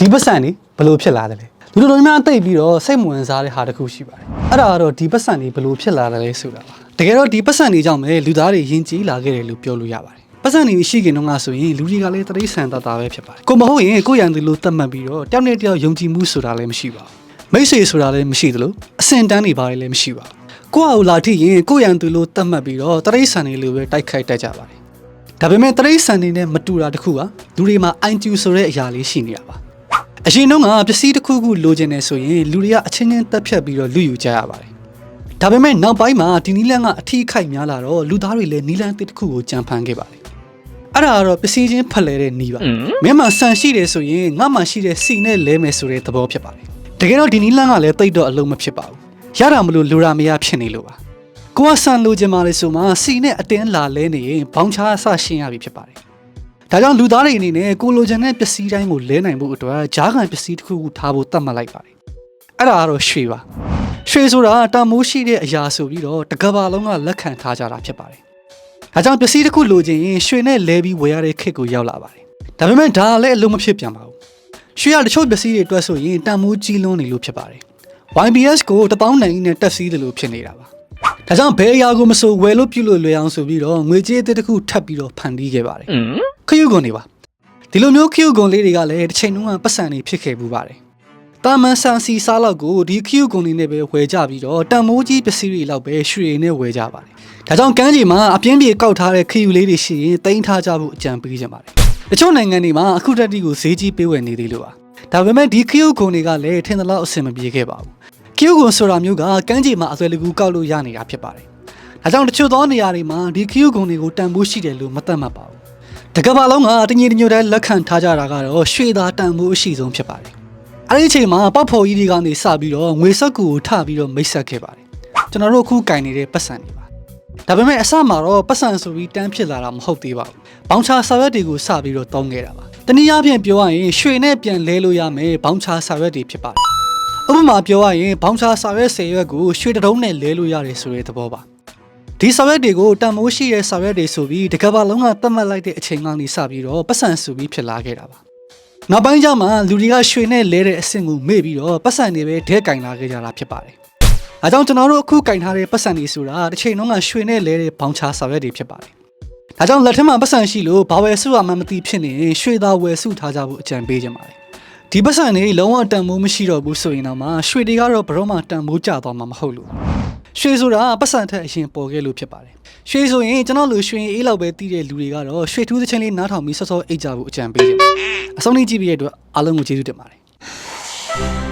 ဒီပတ်စံနေဘယ်လိုဖြစ်လာတယ်လဲလူတော်များများသိပ်ပြီးတော့စိတ်မဝင်စားတဲ့ဟာတစ်ခုရှိပါတယ်အဲ့ဒါကတော့ဒီပတ်စံနေဘယ်လိုဖြစ်လာတယ်လဲဆိုတာပါတကယ်တော့ဒီပတ်စံနေကြောင့်ပဲလူသားတွေယဉ်ကျေးလာခဲ့တယ်လို့ပြောလို့ရပါတယ်ပတ်စံနေမရှိခင်တုန်းကဆိုရင်လူတွေကလည်းတရိษံတတာပဲဖြစ်ပါတယ်ကိုမဟုတ်ရင်ကိုယ့်ရန်သူလို့သတ်မှတ်ပြီးတော့တယောက်နဲ့တယောက်ယုံကြည်မှုဆိုတာလည်းမရှိပါဘူးမိတ်ဆွေဆိုတာလည်းမရှိသလိုအစင်တန်းတွေပါတယ်လည်းမရှိပါဘူးကိုယ့်အကူလာထိရင်ကိုယ့်ရန်သူလို့သတ်မှတ်ပြီးတော့တရိษံနေလို့ပဲတိုက်ခိုက်တတ်ကြပါတယ်ဒါပေမဲ့တရိတ်ဆန်နေနဲ့မတူတာတစ်ခုကလူတွေမှာ IQ ဆိုတဲ့အရာလေးရှိနေတာပါ အရင်တော့ကပစ္စည်းတစ်ခုခုလိုချင်နေဆိုရင်လူတွေကအချင်းချင်းတက်ဖြတ်ပြီးတော့လူယူကြရပါတယ်ဒါပေမဲ့နောက်ပိုင်းမှာဒီနီလန်ကအထီးခိုက်များလာတော့လူသားတွေလည်းနီလန်တစ်ခုကိုကြံဖန်ခဲ့ပါတယ်အဲ့ဒါကတော့ပစ္စည်းချင်းဖလှယ်တဲ့နီးပါမင်းမှာဆန်ရှိတယ်ဆိုရင်ငါမှရှိတဲ့စီနဲ့လဲမယ်ဆိုတဲ့သဘောဖြစ်ပါတယ်တကယ်တော့ဒီနီလန်ကလည်းတိတ်တော့အလုံးမဖြစ်ပါဘူးရတာမလို့လူရာမရဖြစ်နေလို့ပါကိုကဆန်လိုချင်ပါလေဆိုမှစီနဲ့အတင်းလာလဲနေရင်ဘောင်းချာအဆရှင်းရပြီဖြစ်ပါတယ်။ ဒါကြောင့်လူသားတွေအနေနဲ့ကိုလိုချင်တဲ့ပစ္စည်းတိုင်းကိုလဲနိုင်ဖို့အတွက်ဂျားကန်ပစ္စည်းတစ်ခုခုထားဖို့တတ်မှတ်လိုက်ပါတယ်။အဲ့ဒါကတော့ရွှေပါ။ရွှေဆိုတာတန်မိုးရှိတဲ့အရာဆိုပြီးတော့တစ်ကမ္ဘာလုံးကလက်ခံထားကြတာဖြစ်ပါတယ်။ဒါကြောင့်ပစ္စည်းတစ်ခုလိုချင်ရင်ရွှေနဲ့လဲပြီးဝယ်ရတဲ့ခေတ်ကိုရောက်လာပါတယ်။ဒါပေမဲ့ဒါကလည်းအလုံးမဖြစ်ပြန်ပါဘူး။ရွှေရတချို့ပစ္စည်းတွေအတွက်ဆိုရင်တန်မိုးကြီးလွန်းနေလို့ဖြစ်ပါတယ်။ YBS ကိုတပေါင်းနိုင်နဲ့တက်စီးတယ်လို့ဖြစ်နေတာပါ။ ဒါကြောင့်ဘယ်အရာကိုမဆိုဝယ်လို့ပြုလို့လွယ်အောင်ဆိုပြီးတော့ငွေကြေးအသစ်တစ်ခုထပ်ပြီးတော့ဖန်တီးခဲ့ပါတယ်ခရုကွန်တွေပါဒီလိုမျိုးခရုကွန်လေးတွေကလည်းတစ်ချိန်တုန်းကပတ်စံနေဖြစ်ခဲ့ဘူးပါတယ်တာမန်ဆန်စီစားလောက်ကိုဒီခရုကွန်တွေနဲ့ပဲဝယ်ကြပြီးတော့တန်မိုးကြီးပစ္စည်းတွေလောက်ပဲရွှေနဲ့ဝယ်ကြပါတယ်ဒါကြောင့်ကမ်းခြေမှာအပြင်းပြေကောက်ထားတဲ့ခရုလေးတွေရှိရင်တင်ထားကြဖို့အကြံပေးကြပါတယ်တချို့နိုင်ငံတွေမှာအခုတက်တီကိုဈေးကြီးပေးဝယ်နေသေးလို့ပါဒါပေမဲ့ဒီခရုကွန်တွေကလည်းထင်သလောက်အဆင်မပြေခဲ့ပါဘူး ကီယိုကွန်ဆိုတာမျိုးကကမ်းခြေမှာအဆွဲတကူကောက်လို့ရနေတာဖြစ်ပါတယ်။ဒါကြောင့်တချို့သောနေရာတွေမှာဒီကီယိုကွန်တွေကိုတန်ဖိုးရှိတယ်လို့မသတ်မှတ်ပါဘူး။တကမ္ဘာလုံးကတညီတညွတ်တဲ့လက်ခံထားကြတာကတော့ရွှေသားတန်ဖိုးအရှိဆုံးဖြစ်ပါတယ်။အဲဒီအချိန်မှာပောက်ဖော်ကြီးတွေကနေစပြီးတော့ငွေဆက်ကူကိုထပြီးတော့မိတ်ဆက်ခဲ့ပါတယ်။ကျွန်တော်တို့အခုကင်နေတဲ့ပတ်စံတွေပါ။ဒါပေမဲ့အစမှာတော့ပတ်စံဆိုပြီးတန်းဖြစ်လာတာမဟုတ်သေးပါဘူး။ဘောင်ချာစာရွက်တွေကိုစပြီးတော့တောင်းခဲ့တာပါ။တနည်းအားဖြင့်ပြောရရင်ရွှေနဲ့ပြန်လဲလို့ရမယ်ဘောင်ချာစာရွက်တွေဖြစ်ပါတယ်။ ဥပမာပြောရရင်ဘောင်ချာစာရွက်၁၀ရွက်ကိုရွှေတတုံးနဲ့လဲလို့ရတယ်ဆိုတဲ့သဘောပါဒီစာရွက်တွေကိုတန်မိုးရှိတဲ့စာရွက်တွေဆိုပြီးတကဘာလုံးကသတ်မှတ်လိုက်တဲ့အချိန်ကနေစပြီးတော့ပတ်စံစုပြီးဖြစ်လာခဲ့တာပါနောက်ပိုင်းကျမှလူတွေကရွှေနဲ့လဲတဲ့အဆင့်ကိုမေ့ပြီးတော့ပတ်စံတွေပဲဒဲကင်လာခဲ့ကြတာဖြစ်ပါတယ်အဲကြောင့်ကျွန်တော်တို့အခုကင်ထားတဲ့ပတ်စံတွေဆိုတာတစ်ချိန်လုံးကရွှေနဲ့လဲတဲ့ဘောင်ချာစာရွက်တွေဖြစ်ပါတယ်ဒါကြောင့်လက်ထက်မှာပတ်စံရှိလို့ဘာဝယ်စုရမှမသိဖြစ်နေရင်ရွှေသားဝယ်စုထားကြဖို့အကြံပေးကြပါတယ် ဒီပတ်စံနေလုံးဝတန်မိုးမရှိတော့ဘူးဆိုရင်တော့မှရွှေတွေကတော့ဘယ်တော့မှတန်မိုးကျသွားမှာမဟုတ်လို့ရွှေဆိုတာပတ်စံထက်အရင်ပေါ်ခဲ့လို့ဖြစ်ပါတယ်ရွှေဆိုရင်ကျွန်တော်လူရွှေအေးလောက်ပဲတီးတဲ့လူတွေကတော့ရွှေထူးသချင်းလေးနားထောင်ပြီးစောစောအိတ်ကြဖို့အကြံပေးတယ်အဆုံးလေးကြည့်ပြီးရတဲ့အတွက်အားလုံးကိုကျေးဇူးတင်ပါတယ်